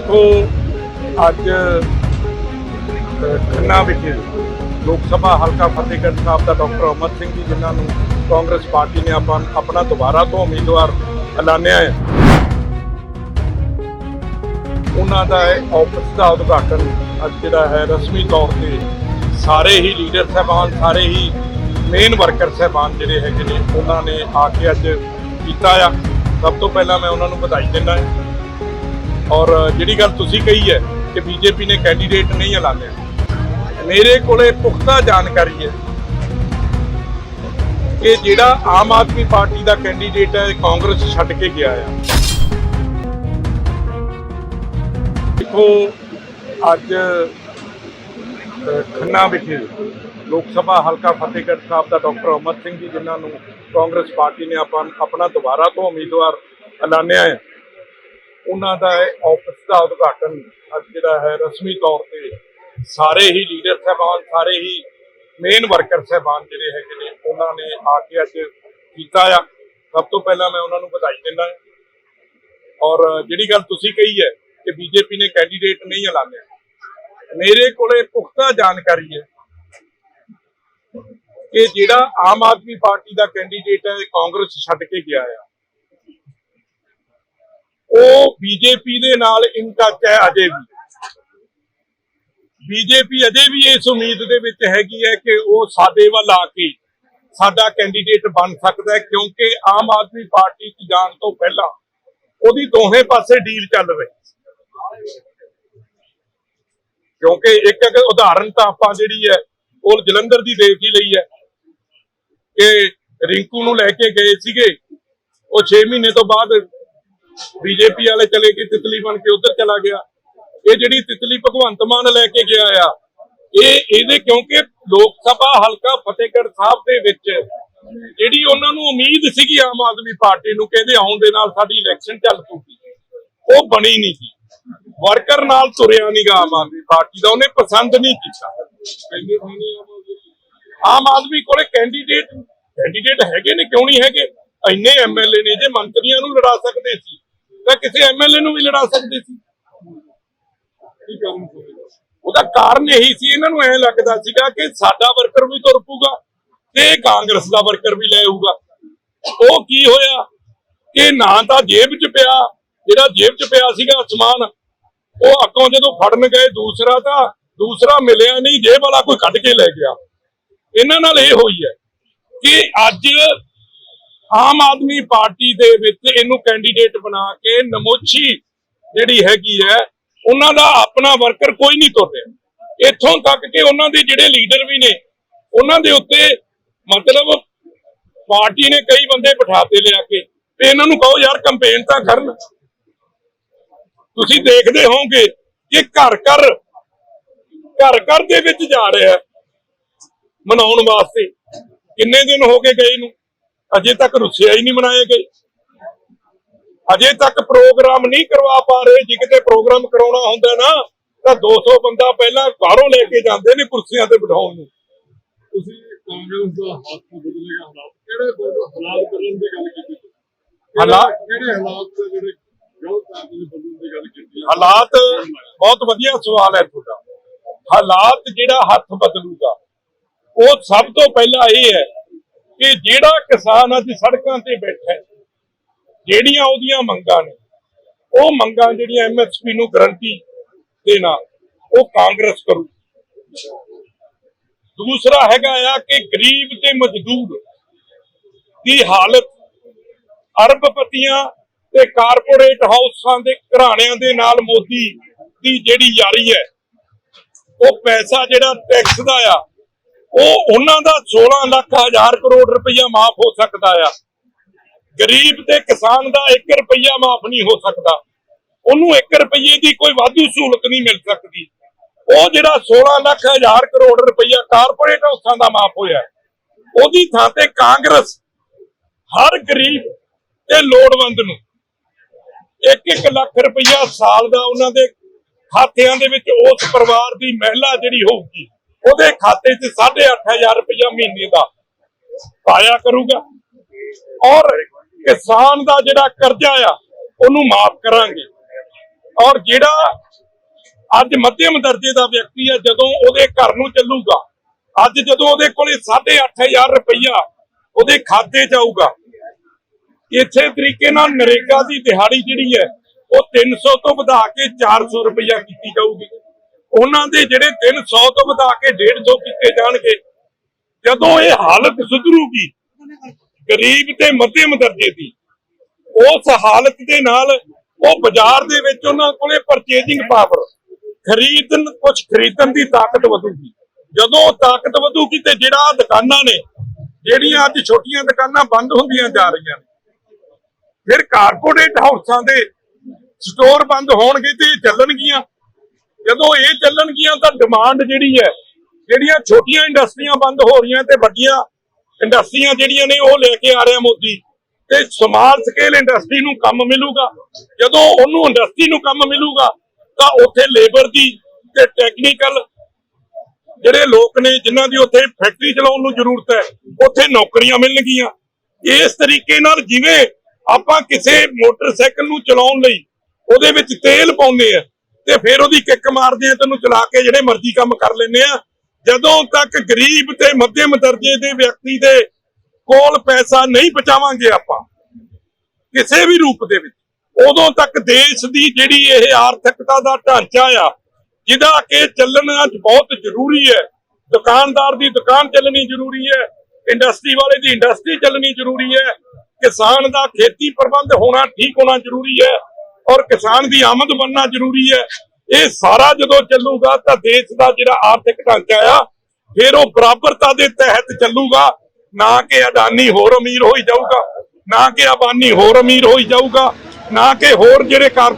ਦੇਖੋ, ਅੱਜ ਖੰਨਾ ਵਿਖੇ ਲੋਕ ਸਭਾ ਹਲਕਾ ਫਤਿਹਗੜ੍ਹ ਸਾਹਿਬ ਦਾ ਡਾਕਟਰ ਅਮਰ ਸਿੰਘ ਜੀ, ਜਿਨ੍ਹਾਂ ਨੂੰ ਕਾਂਗਰਸ ਪਾਰਟੀ ਨੇ ਆਪਾਂ ਆਪਣਾ ਦੁਬਾਰਾ ਤੋਂ ਉਮੀਦਵਾਰ ਐਲਾਨਿਆ ਹੈ। ਉਹਨਾਂ ਦਾ ਇਹ ਆਫਿਸ ਦਾ ਉਦਘਾਟਨ ਅੱਜ ਜਿਹੜਾ ਹੈ, ਰਸਮੀ ਤੌਰ ਤੇ ਸਾਰੇ ਹੀ ਲੀਡਰ ਸਾਹਿਬਾਨ, ਸਾਰੇ ਹੀ ਮੇਨ ਵਰਕਰ ਸਾਹਿਬਾਨ ਜਿਹੜੇ ਹੈਗੇ ਨੇ, ਉਹਨਾਂ ਨੇ ਆ ਕੇ ਅੱਜ ਕੀਤਾ ਆ। ਸਭ ਤੋਂ ਪਹਿਲਾਂ ਮੈਂ ਉਹਨਾਂ ਨੂੰ ਵਧਾਈ ਦਿੰਦਾ ਹਾਂ। ਔਰ ਜਿਹੜੀ ਗੱਲ ਤੁਸੀਂ ਕਹੀ ਹੈ ਕਿ ਬੀਜੇਪੀ ਨੇ ਕੈਂਡੀਡੇਟ ਨਹੀਂ ਐਲਾਨਿਆ ਮੇਰੇ ਕੋਲੇ ਪੁਖਤਾ ਜਾਣਕਾਰੀ ਹੈ ਕਿ ਜਿਹੜਾ ਆਮ ਆਦਮੀ ਪਾਰਟੀ ਦਾ ਕੈਂਡੀਡੇਟ ਹੈ ਕਾਂਗਰਸ ਛੱਡ ਕੇ ਗਿਆ ਆ। ਦੇਖੋ, ਅੱਜ ਖੰਨਾ ਵਿਖੇ ਲੋਕ ਸਭਾ ਹਲਕਾ ਫਤਿਹਗੜ੍ਹ ਸਾਹਿਬ ਦਾ ਡਾਕਟਰ ਅਮਰ ਸਿੰਘ ਜੀ, ਜਿਨ੍ਹਾਂ ਨੂੰ ਕਾਂਗਰਸ ਪਾਰਟੀ ਨੇ ਆਪਾਂ ਆਪਣਾ ਦੁਬਾਰਾ ਤੋਂ ਉਮੀਦਵਾਰ ਐਲਾਨਿਆ ਹੈ। ਉਹਨਾਂ ਦਾ ਆਫਿਸ ਦਾ ਉਦਘਾਟਨ ਅੱਜ ਜਿਹੜਾ ਹੈ ਰਸਮੀ ਤੌਰ ਤੇ ਸਾਰੇ ਹੀ ਲੀਡਰ ਸਾਹਿਬਾਨ, ਸਾਰੇ ਹੀ ਮੇਨ ਵਰਕਰ ਸਾਹਿਬਾਨ ਜਿਹੜੇ ਹੈਗੇ ਨੇ, ਉਹਨਾਂ ਨੇ ਆ ਕੇ ਅੱਜ ਕੀਤਾ ਆ। ਸਭ ਤੋਂ ਪਹਿਲਾਂ ਮੈਂ ਉਹਨਾਂ ਨੂੰ ਵਧਾਈ ਦਿੰਦਾ ਹਾਂ। ਔਰ ਜਿਹੜੀ ਗੱਲ ਤੁਸੀਂ ਕਹੀ ਹੈ ਕਿ ਬੀਜੇਪੀ ਨੇ ਕੈਂਡੀਡੇਟ ਨਹੀਂ ਐਲਾਨਿਆ, ਮੇਰੇ ਕੋਲੇ ਪੁਖਤਾ ਜਾਣਕਾਰੀ ਹੈ ਕਿ ਜਿਹੜਾ ਆਮ ਆਦਮੀ ਪਾਰਟੀ ਦਾ ਕੈਂਡੀਡੇਟ ਹੈ ਕਾਂਗਰਸ ਛੱਡ ਕੇ ਗਿਆ ਆ। ਉਹ ਬੀਜੇਪੀ ਦੇ ਨਾਲ ਇਨ ਟੱਚ ਹੈ ਅਜੇ ਵੀ। ਬੀਜੇਪੀ ਅਜੇ ਵੀ ਇਸ ਉਮੀਦ ਦੇ ਵਿੱਚ ਹੈਗੀ ਹੈ ਕਿ ਉਹ ਸਾਡੇ ਵੱਲ ਆ ਕੇ ਸਾਡਾ ਕੈਂਡੀਡੇਟ ਬਣ ਸਕਦਾ ਹੈ, ਕਿਉਂਕਿ ਆਮ ਆਦਮੀ ਪਾਰਟੀ ਦੀ ਜਾਣ ਤੋਂ ਪਹਿਲਾਂ ਉਹਦੀ ਦੋਹੇ ਪਾਸੇ ਡੀਲ ਚੱਲ ਰਹੀ ਕਿਉਂਕਿ ਇੱਕ ਇੱਕ ਉਦਾਹਰਨ ਤਾਂ ਆਪਾਂ ਜਿਹੜੀ ਹੈ, ਉਹ ਜਲੰਧਰ ਦੀ ਦੇਖ ਹੀ ਲਈ ਹੈ। ਕਿ ਰਿੰਕੂ ਨੂੰ ਲੈ ਕੇ ਗਏ ਸੀਗੇ। ਉਹ 6 ਮਹੀਨੇ ਤੋਂ ਬਾਅਦ ਬੀਜੇਪੀ ਵਾਲੇ ਚਲੇ ਗਏ, ਤਿਤਲੀ ਬਣ ਕੇ ਉਧਰ ਚਲਾ ਗਿਆ। ਇਹ ਜਿਹੜੀ ਤਿਤਲੀ ਭਗਵੰਤ ਮਾਨ ਲੈ ਕੇ ਗਿਆ ਆ, ਇਹ ਇਹਦੇ ਕਿਉਂਕਿ ਲੋਕ ਸਭਾ ਹਲਕਾ ਫਤਿਹਗੜ੍ਹ ਸਾਹਿਬ ਦੇ ਵਿੱਚ, ਜਿਹੜੀ ਉਹਨਾਂ ਨੂੰ ਉਮੀਦ ਸੀਗੀ ਆਮ ਆਦਮੀ ਪਾਰਟੀ ਨੂੰ, ਕਹਿੰਦੇ ਆਉਣ ਦੇ ਨਾਲ ਸਾਡੀ ਇਲੈਕਸ਼ਨ ਚੱਲ ਪੂਗੀ ਉਹ ਬਣੀ ਨਹੀਂ ਸੀ। ਵਰਕਰ ਨਾਲ ਤੁਰਿਆ ਨਹੀਂਗਾ ਆਮ ਆਦਮੀ ਪਾਰਟੀ ਦਾ, ਉਹਨੇ ਪਸੰਦ ਨਹੀਂ ਕੀਤਾ। ਆਮ ਆਦਮੀ ਕੋਲੇ ਕੈਂਡੀਡੇਟ ਕੈਂਡੀਡੇਟ ਹੈਗੇ ਨੇ, ਕਿਉਂ ਨਹੀਂ ਹੈਗੇ? ਇੰਨੇ ਐਮਐਲਏ ਨੇ, ਜੇ ਮੰਤਰੀਆਂ ਨੂੰ ਲੜਾ ਸਕਦੇ ਸੀ। ਤਾਂ ਕਿਸੇ ਐਮਐਲਏ ਨੂੰ ਵੀ ਲੜਾ ਸਕਦੇ ਸੀ। ਉਹਦਾ ਕਾਰਨ ਇਹੀ ਸੀ, ਇਹਨਾਂ ਨੂੰ ਐ ਲੱਗਦਾ ਸੀਗਾ ਕਿ ਸਾਡਾ ਵਰਕਰ ਵੀ ਤੁਰ ਪੂਗਾ ਤੇ ਕਾਂਗਰਸ ਦਾ ਵਰਕਰ ਵੀ ਲੈ ਆਊਗਾ। ਉਹ ਕੀ ਹੋਇਆ ਕਿ ਨਾ ਤਾਂ ਜੇਬ 'ਚ ਪਿਆ, ਜਿਹੜਾ ਜੇਬ 'ਚ ਪਿਆ ਸੀਗਾ ਸਮਾਨ, ਉਹ ਅੱਗੋਂ ਜਦੋਂ ਫੜਨ ਗਏ ਦੂਸਰਾ ਤਾਂ ਦੂਸਰਾ ਮਿਲਿਆ ਨਹੀਂ, ਜੇਬ ਵਾਲਾ ਕੋਈ ਕੱਢ ਕੇ ਲੈ ਗਿਆ। ਇਹਨਾਂ ਨਾਲ ਇਹ ਹੋਈ ਹੈ ਕਿ ਅੱਜ ਆਮ ਆਦਮੀ ਪਾਰਟੀ ਦੇ ਵਿੱਚ ਇਹਨੂੰ ਕੈਂਡੀਡੇਟ ਬਣਾ ਕੇ ਨਮੋਛੀ ਜਿਹੜੀ ਹੈਗੀ ਹੈ, ਉਹਨਾਂ ਦਾ ਆਪਣਾ ਵਰਕਰ ਕੋਈ ਨਹੀਂ ਤੁਰ ਰਿਹਾ ਇੱਥੋਂ ਤੱਕ ਕਿ ਉਹਨਾਂ ਦੇ ਜਿਹੜੇ ਲੀਡਰ ਵੀ ਨੇ, ਉਹਨਾਂ ਦੇ ਉੱਤੇ ਮਤਲਬ ਪਾਰਟੀ ਨੇ ਕਈ ਬੰਦੇ ਬਿਠਾਤੇ ਲਿਆ ਕੇ, ਤੇ ਇਹਨਾਂ ਨੂੰ ਕਹੋ ਯਾਰ ਕੰਪੇਨ ਤਾਂ ਕਰਨ। ਤੁਸੀਂ ਦੇਖਦੇ ਹੋਵੋਗੇ ਕਿ ਘਰ ਘਰ ਘਰ ਘਰ ਦੇ ਵਿੱਚ ਜਾ ਰਿਹਾ ਮਨਾਉਣ ਵਾਸਤੇ। ਕਿੰਨੇ ਦਿਨ ਹੋ ਗਏ ਗਏ ਨੂੰ? ਅਜੇ ਤੱਕ ਰੁੱਸਿਆ ਹੀ ਨਹੀਂ ਮਨਾਏ ਗਏ। ਅਜੇ ਤੱਕ ਪ੍ਰੋਗਰਾਮ ਨਹੀਂ ਕਰਵਾ ਪਾ ਰਹੇ। ਜੇ ਕਿਤੇ ਪ੍ਰੋਗਰਾਮ ਕਰਾਉਣਾ ਹੁੰਦਾ ਨਾ ਤਾਂ 200 ਬੰਦਾ ਪਹਿਲਾਂ ਬਾਹਰੋਂ ਲੈ ਕੇ ਜਾਂਦੇ ਨੇ ਕੁਰਸੀਆਂ ਤੇ ਬਿਠਾਉਣ ਨੂੰ। ਤੁਸੀਂ ਕਾਂਗਰਸ ਦਾ ਹੱਥ ਬਦਲੇਗਾ ਹਾਲਾਤ। ਕਿਹੜੇ ਦੋਨੋਂ ਹਾਲਾਤ ਬਦਲਣ ਦੀ ਗੱਲ ਕੀਤੀ। ਕਿਹੜੇ- ਹਾਲਾਤ- ਕਿਹੜੇ ਹਾਲਾਤ ਤੇ ਜਿਹੜੇ ਗਲਤ ਆਦਮੀ ਨੇ ਬਦਲਣ ਦੀ ਗੱਲ ਕੀਤੀ ਹੈ? ਹਾਲਾਤ ਬਹੁਤ ਵਧੀਆ ਸਵਾਲ ਹੈ ਤੁਹਾਡਾ। ਹਾਲਾਤ ਜਿਹੜਾ ਹੱਥ ਬਦਲੂਗਾ ਉਹ ਸਭ ਤੋਂ ਪਹਿਲਾਂ ਇਹ ਹੈ ਕਿ ਜਿਹੜਾ ਕਿਸਾਨ ਅੱਜ ਸੜਕਾਂ ਤੇ ਬੈਠਾ ਹੈ, ਜਿਹੜੀਆਂ ਉਹਦੀਆਂ ਮੰਗਾਂ ਨੇ, ਉਹ ਮੰਗਾਂ ਜਿਹੜੀਆਂ ਐਮਐਸਪੀ ਨੂੰ ਗਰੰਟੀ ਦੇ ਉਹ ਕਾਂਗਰਸ ਕਰੂ। ਦੂਸਰਾ ਹੈਗਾ ਆ ਕਿ ਗਰੀਬ ਤੇ ਮਜ਼ਦੂਰ ਦੀ ਹਾਲਤ ਅਰਬਪਤੀਆਂ ਤੇ ਕਾਰਪੋਰੇਟ ਹਾਊਸਾਂ ਦੇ ਘਰਾਣਿਆਂ ਦੇ ਨਾਲ ਮੋਦੀ ਦੀ ਜਿਹੜੀ ਯਾਰੀ ਹੈ, ਉਹ ਪੈਸਾ ਜਿਹੜਾ ਟੈਕਸ ਦਾ ਆ ਉਹ ਉਹਨਾਂ ਦਾ 16 ਲੱਖ, ਹਜ਼ਾਰ ਕਰੋੜ ਰੁਪਈਆ ਮਾਫ ਹੋ ਸਕਦਾ ਆ। ਗਰੀਬ ਤੇ ਕਿਸਾਨ ਦਾ 1 ਰੁਪਈਆ ਮਾਫ ਨਹੀਂ ਹੋ ਸਕਦਾ। ਉਹਨੂੰ 1 ਰੁਪਈਏ ਦੀ ਕੋਈ ਵਾਧੂ ਸਹੂਲਤ ਨਹੀਂ ਮਿਲ ਸਕਦੀ। ਉਹ ਜਿਹੜਾ 16 ਲੱਖ, ਹਜ਼ਾਰ ਕਰੋੜ ਰੁਪਈਆ ਕਾਰਪੋਰੇਟ ਹਾਊਸਾਂ ਦਾ ਮਾਫ ਹੋਇਆ ਉਹਦੀ ਥਾਂ ਤੇ ਕਾਂਗਰਸ, ਹਰ ਗਰੀਬ ਤੇ ਲੋੜਵੰਦ ਨੂੰ 1-1 ਲੱਖ ਰੁਪਈਆ ਸਾਲ ਦਾ ਉਹਨਾਂ ਦੇ ਖਾਤਿਆਂ ਦੇ ਵਿੱਚ ਉਸ ਪਰਿਵਾਰ ਦੀ ਮਹਿਲਾ ਜਿਹੜੀ ਹੋਊਗੀ ਉਹਦੇ ਖਾਤੇ 'ਚ 8500 ਰੁਪਇਆ ਮਹੀਨੇ ਦਾ ਪਾਇਆ ਕਰੂਗਾ। ਔਰ ਕਿਸਾਨ ਦਾ ਜਿਹੜਾ ਕਰਜ਼ਾ ਆ, ਉਹਨੂੰ ਮਾਫ ਕਰਾਂਗੇ। ਔਰ ਜਿਹੜਾ ਅੱਜ ਮੱਧਮ ਦਰਜੇ ਦਾ ਵਿਅਕਤੀ ਆ, ਜਦੋਂ ਉਹਦੇ ਘਰ ਨੂੰ ਚੱਲੂਗਾ, ਅੱਜ ਜਦੋਂ ਉਹਦੇ ਕੋਲੇ 8500 ਰੁਪਇਆ ਉਹਦੇ ਖਾਤੇ 'ਚ ਆਊਗਾ, ਇਸੇ ਤਰੀਕੇ ਨਾਲ ਨਰੇਗਾ ਦੀ ਦਿਹਾੜੀ ਜਿਹੜੀ ਹੈ, ਉਹ 300 ਤੋਂ ਵਧਾ ਕੇ 400 ਰੁਪਇਆ ਕੀਤੀ ਜਾਊਗੀ। ਉਹਨਾਂ ਦੇ ਜਿਹੜੇ 300 ਤੋਂ ਵਧਾ ਕੇ 150 ਕੀਤੇ ਜਾਣਗੇ। ਜਦੋਂ ਇਹ ਹਾਲਤ ਸੁਧਰੂਗੀ, ਗਰੀਬ ਤੇ ਮੱਧਮ ਦਰਜੇ ਦੀ, ਉਸ ਹਾਲਤ ਦੇ ਨਾਲ ਉਹ ਬਾਜ਼ਾਰ ਦੇ ਵਿੱਚ ਉਹਨਾਂ ਕੋਲੇ ਪਰਚੇਜਿੰਗ ਪਾਵਰ ਖਰੀਦਣ ਕੁਝ ਖਰੀਦਣ ਦੀ ਤਾਕਤ ਵਧੂਗੀ। ਜਦੋਂ ਤਾਕਤ ਵਧੂਗੀ ਤੇ ਜਿਹੜਾ ਦੁਕਾਨਾਂ ਨੇ, ਜਿਹੜੀਆਂ ਅੱਜ ਛੋਟੀਆਂ ਦੁਕਾਨਾਂ ਬੰਦ ਹੁੰਦੀਆਂ ਜਾ ਰਹੀਆਂ ਨੇ, ਫਿਰ ਕਾਰਪੋਰੇਟ ਹਾਊਸਾਂ ਦੇ ਸਟੋਰ ਬੰਦ ਹੋਣਗੇ ਤੇ ਇਹ ਚੱਲਣਗੀਆਂ। ਜਦੋਂ ਇਹ ਚੱਲਣਗੀਆਂ ਤਾਂ ਡਿਮਾਂਡ ਜਿਹੜੀ ਹੈ, ਜਿਹੜੀਆਂ ਛੋਟੀਆਂ ਇੰਡਸਟਰੀਆਂ ਬੰਦ ਹੋ ਰਹੀਆਂ ਤੇ ਵੱਡੀਆਂ ਇੰਡਸਟਰੀਆਂ ਜਿਹੜੀਆਂ ਨੇ ਉਹ ਲੈ ਕੇ ਆ ਰਿਹਾ ਮੋਦੀ। ਤੇ ਸਮਾਲ ਸਕੇਲ ਇੰਡਸਟਰੀ ਨੂੰ ਕੰਮ ਮਿਲੂਗਾ। ਜਦੋਂ ਉਹਨੂੰ ਇੰਡਸਟਰੀ ਨੂੰ ਕੰਮ ਮਿਲੂਗਾ, ਤਾਂ ਉੱਥੇ ਲੇਬਰ ਦੀ ਤੇ ਟੈਕਨੀਕਲ ਜਿਹੜੇ ਲੋਕ ਨੇ, ਜਿਨ੍ਹਾਂ ਦੀ ਉੱਥੇ ਫੈਕਟਰੀ ਚਲਾਉਣ ਨੂੰ ਜ਼ਰੂਰਤ ਹੈ, ਉੱਥੇ ਨੌਕਰੀਆਂ ਮਿਲਣਗੀਆਂ। ਇਸ ਤਰੀਕੇ ਨਾਲ ਜਿਵੇਂ ਆਪਾਂ ਕਿਸੇ ਮੋਟਰਸਾਈਕਲ ਨੂੰ ਚਲਾਉਣ ਲਈ ਉਹਦੇ ਵਿੱਚ ਤੇਲ ਪਾਉਂਦੇ ਆ ਤੇ ਫਿਰ ਉਹਦੀ ਕਿੱਕ ਮਾਰਦੇ ਆ, ਤੈਨੂੰ ਚਲਾ ਕੇ ਜਿਹੜੇ ਮਰਜ਼ੀ ਕੰਮ ਕਰ ਲੈਂਦੇ ਆ। ਜਦੋਂ ਤੱਕ ਗਰੀਬ ਤੇ ਮੱਧਮ ਦਰਜੇ ਦੇ ਵਿਅਕਤੀ ਦੇ ਕੋਲ ਪੈਸਾ ਨਹੀਂ ਬਚਾਵਾਂਗੇ ਆਪਾਂ, ਕਿਸੇ ਵੀ ਰੂਪ ਦੇ ਵਿੱਚ, ਉਦੋਂ ਤੱਕ ਦੇਸ਼ ਦੀ ਜਿਹੜੀ ਇਹ ਆਰਥਿਕਤਾ ਦਾ ਢਾਂਚਾ ਆ, ਜਿਹਦਾ ਕਿ ਚੱਲਣਾ ਬਹੁਤ ਜ਼ਰੂਰੀ ਹੈ। ਦੁਕਾਨਦਾਰ ਦੀ ਦੁਕਾਨ ਚੱਲਣੀ ਜ਼ਰੂਰੀ ਹੈ, ਇੰਡਸਟਰੀ ਵਾਲੇ ਦੀ ਇੰਡਸਟਰੀ ਚੱਲਣੀ ਜ਼ਰੂਰੀ ਹੈ, ਕਿਸਾਨ ਦਾ ਖੇਤੀ ਪ੍ਰਬੰਧ ਹੋਣਾ ਠੀਕ ਹੋਣਾ ਜ਼ਰੂਰੀ ਹੈ। ਔਰ ਕਿਸਾਨ ਦੀ ਆਮਦ ਬਣਨਾ ਜ਼ਰੂਰੀ ਹੈ। ਇਹ ਸਾਰਾ ਜਦੋਂ ਚੱਲੂਗਾ ਤਾਂ ਦੇਸ਼ ਦਾ ਜਿਹੜਾ ਆਰਥਿਕ ਢਾਂਚਾ ਆ, ਫਿਰ ਉਹ ਬਰਾਬਰਤਾ ਦੇ ਤਹਿਤ ਚੱਲੂਗਾ। ਨਾ ਕਿ ਅਡਾਨੀ ਹੋਰ ਅਮੀਰ ਹੋਈ ਜਾਊਗਾ, ਨਾ ਕਿ ਅਬਾਨੀ ਹੋਰ ਅਮੀਰ ਹੋਈ ਜਾਊਗਾ, ਨਾ ਕਿ ਹੋਰ ਜਿਹੜੇ ਕਾਰ